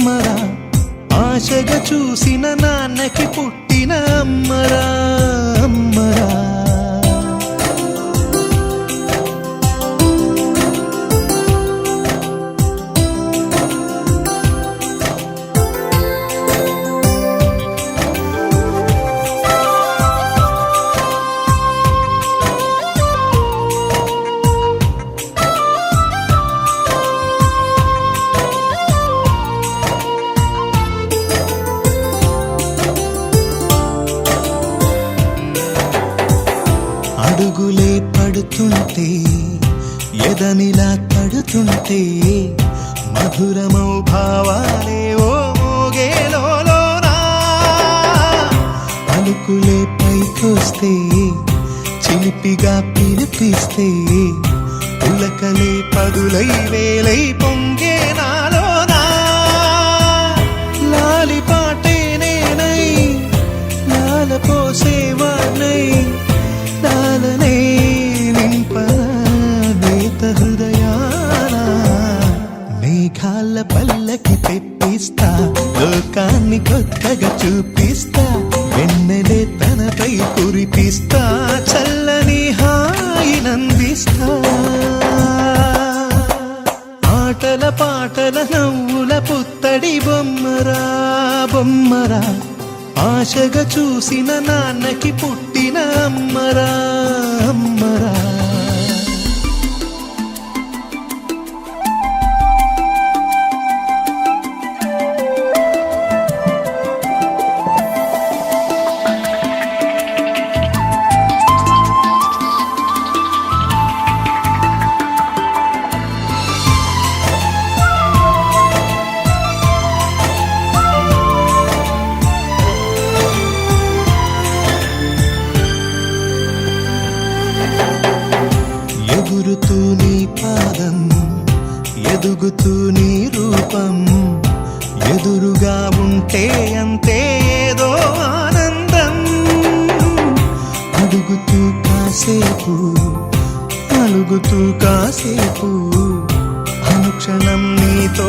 అమ్మరా. ఆశగా చూసిన నాన్నకి పుట్టిన అమ్మరా. అమ్మ. పరుగులే పడుతుంటే ఎదనిలా తడుతుంటే మధురమౌ భావాలే ఓ మోగేలోనా పలుకులే పైకొస్తే చిలిపిగా పిలిపిస్తే పులకలే పదులై వేలై పొంగేనా. పల్లకి తెప్పిస్తా లోకాన్ని కొత్తగా చూపిస్తా వెన్నెలే తనపై కురిపిస్తా చల్లని హాయి నందిస్తా. ఆటల పాటల నవ్వుల పుత్తడి బొమ్మరా బొమ్మరా. ఆశగా చూసిన నాన్నకి పుట్టిన అమ్మరా. ఎదుగుతూ నీ రూపం. ఎదురుగా ఉంటే అంతే ఏదో ఆనందం. అడుగుతూ కాసేపు అలుగుతూ కాసేపు అనుక్షణం నీతో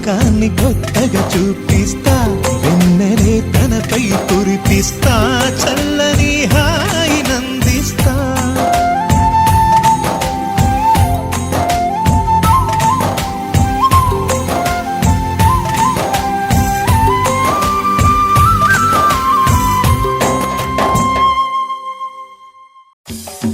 లోకాన్ని కొత్తగా చూపిస్తా వెన్నెలే తనపై కురిపిస్తా చ